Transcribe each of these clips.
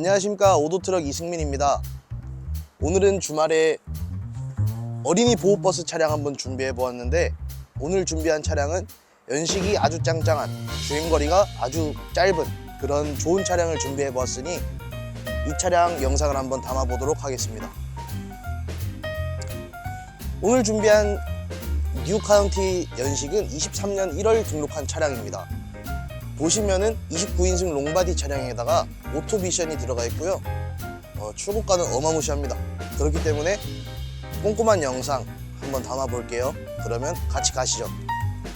안녕하십니까 오도트럭 이승민입니다. 오늘은 주말에 어린이 보호버스 차량 한번 준비해 보았는데 오늘 준비한 차량은 연식이 아주 짱짱한 주행거리가 아주 짧은 그런 좋은 차량을 준비해 보았으니 이 차량 영상을 한번 담아 보도록 하겠습니다. 오늘 준비한 뉴카운티 연식은 23년 1월 등록한 차량입니다. 보시면은 29인승 롱바디 차량에다가 오토비션이 들어가 있고요. 어, 출고가는 어마무시합니다. 그렇기 때문에 꼼꼼한 영상 한번 담아 볼게요. 그러면 같이 가시죠.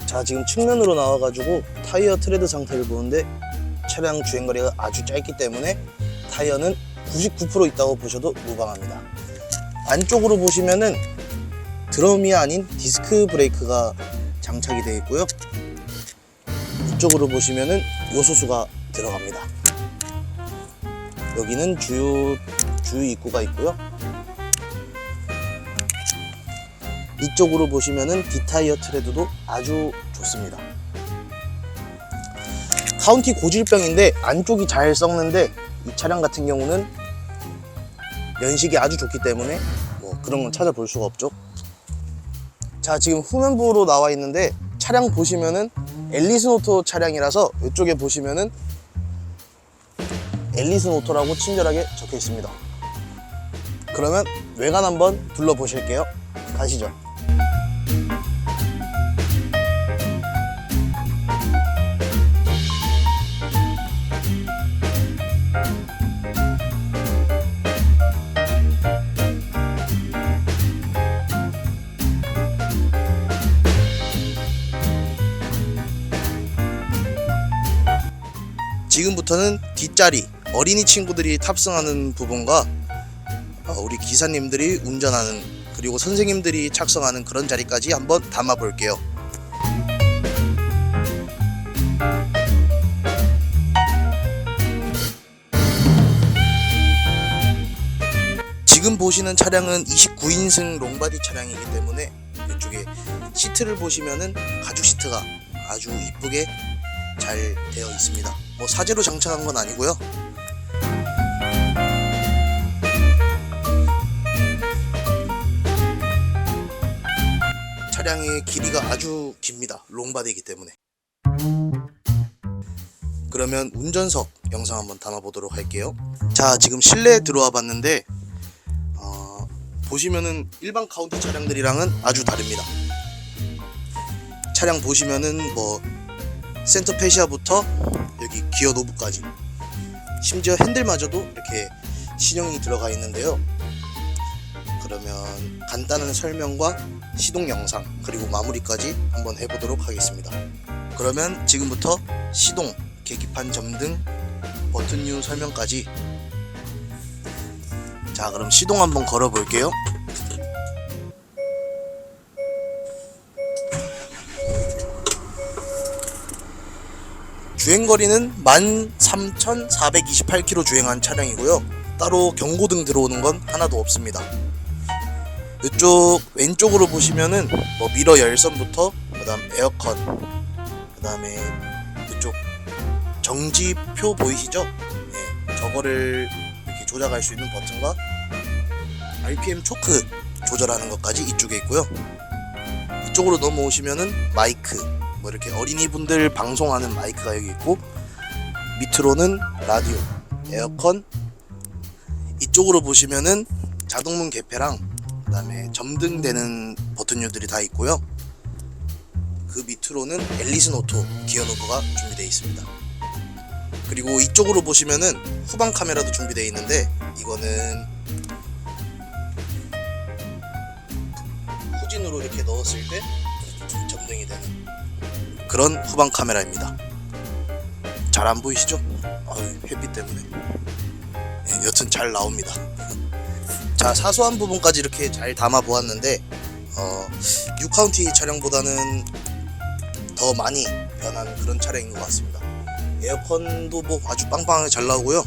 자, 지금 측면으로 나와가지고 타이어 트레드 상태를 보는데 차량 주행거리가 아주 짧기 때문에 타이어는 99% 있다고 보셔도 무방합니다. 안쪽으로 보시면은 드럼이 아닌 디스크 브레이크가 장착이 되어 있고요. 이쪽으로 보시면은 요소수가 들어갑니다. 여기는 주유 주유 입구가 있고요. 이쪽으로 보시면은 디타이어 트레드도 아주 좋습니다. 카운티 고질병인데 안쪽이 잘 썩는데 이 차량 같은 경우는 연식이 아주 좋기 때문에 뭐 그런 건 찾아볼 수가 없죠. 자 지금 후면부로 나와 있는데 차량 보시면은 오토 차량이라서 이쪽에 보시면은 앨리슨 오토라고 친절하게 적혀 있습니다. 그러면 외관 한번 둘러보실게요. 가시죠. 지금부터는 뒷자리 어린이 친구들이 탑승하는 부분과 어, 우리 기사님들이 운전하는 그리고 선생님들이 착성하는 그런 자리까지 한번 담아 볼게요. 지금 보시는 차량은 29인승 롱바디 차량이기 때문에 이쪽에 시트를 보시면은 가죽 시트가 아주 이쁘게 잘 되어 있습니다. 뭐 사제로 장착한 건 아니고요. 차량의 길이가 아주 깁니다. 롱바디이기 때문에. 그러면 운전석 영상 한번 담아 보도록 할게요. 자, 지금 실내에 들어와 봤는데 어, 보시면은 일반 카운티 차량들이랑은 아주 다릅니다. 차량 보시면은 뭐 센터 페시아부터 여기 기어 노브까지 심지어 핸들마저도 이렇게 신형이 들어가 있는데요. 그러면 간단한 설명과 시동 영상 그리고 마무리까지 한번 해보도록 하겠습니다. 그러면 지금부터 시동, 계기판 점등, 버튼류 설명까지 자 그럼 시동 한번 걸어 볼게요. 주행거리는 13,428km 주행한 차량이고요. 따로 경고등 들어오는 건 하나도 없습니다. 이쪽 왼쪽으로 보시면은 뭐 미러 열선부터 그다음 에어컨 그다음에 이쪽 정지표 보이시죠? 예, 저거를 이렇게 조작할 수 있는 버튼과 RPM 초크 조절하는 것까지 이쪽에 있고요. 이쪽으로 넘어오시면은 마이크 뭐 이렇게 어린이분들 방송하는 마이크가 여기 있고 밑으로는 라디오, 에어컨 이쪽으로 보시면은 자동문 개폐랑 그다음에 점등되는 버튼류들이 다 있고요. 그 밑으로는 앨리슨 오토 기어 노브가 준비되어 있습니다. 그리고 이쪽으로 보시면은 후방 카메라도 준비되어 있는데 이거는 후진으로 이렇게 넣었을 때 점등이 되는 그런 후방 카메라입니다. 잘 안 보이시죠? 아유, 햇빛 때문에. 예, 여튼 잘 나옵니다. 자, 사소한 부분까지 이렇게 잘 담아 보았는데, 어, 뉴카운티 차량보다는 더 많이 변한 그런 차량인 것 같습니다. 에어컨도 뭐 아주 빵빵하게 잘 나오고요.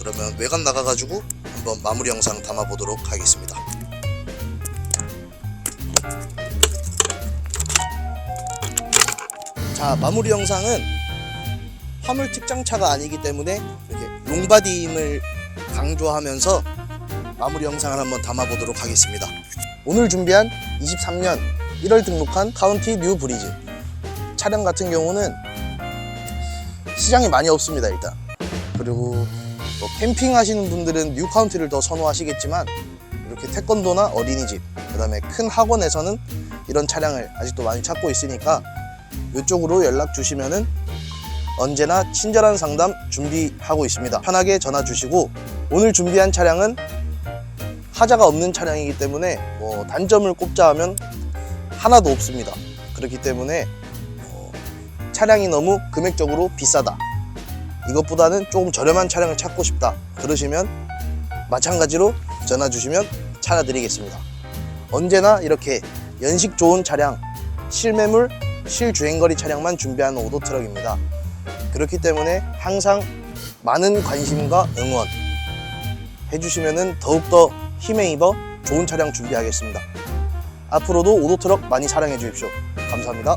그러면 외관 나가가지고 한번 마무리 영상 담아 보도록 하겠습니다. 자 마무리 영상은 화물 특장차가 아니기 때문에 이렇게 롱바디임을 강조하면서 마무리 영상을 한번 담아보도록 하겠습니다. 오늘 준비한 23년 1월 등록한 카운티 뉴 브리즈 차량 같은 경우는 시장이 많이 없습니다 일단 그리고 또 캠핑 하시는 분들은 뉴 카운티를 더 선호하시겠지만 이렇게 태권도나 어린이집 그 다음에 큰 학원에서는 이런 차량을 아직도 많이 찾고 있으니까 이쪽으로 연락 주시면은 언제나 친절한 상담 준비하고 있습니다. 편하게 전화 주시고 오늘 준비한 차량은 하자가 없는 차량이기 때문에 뭐 단점을 꼽자 하면 하나도 없습니다. 그렇기 때문에 어, 차량이 너무 금액적으로 비싸다. 이것보다는 조금 저렴한 차량을 찾고 싶다. 그러시면 마찬가지로 전화 주시면 찾아드리겠습니다. 언제나 이렇게 연식 좋은 차량, 실매물, 실주행거리 차량만 준비하는 오도트럭입니다. 그렇기 때문에 항상 많은 관심과 응원 해주시면 더욱더 힘에 입어 좋은 차량 준비하겠습니다. 앞으로도 오도트럭 많이 사랑해 주십시오. 감사합니다.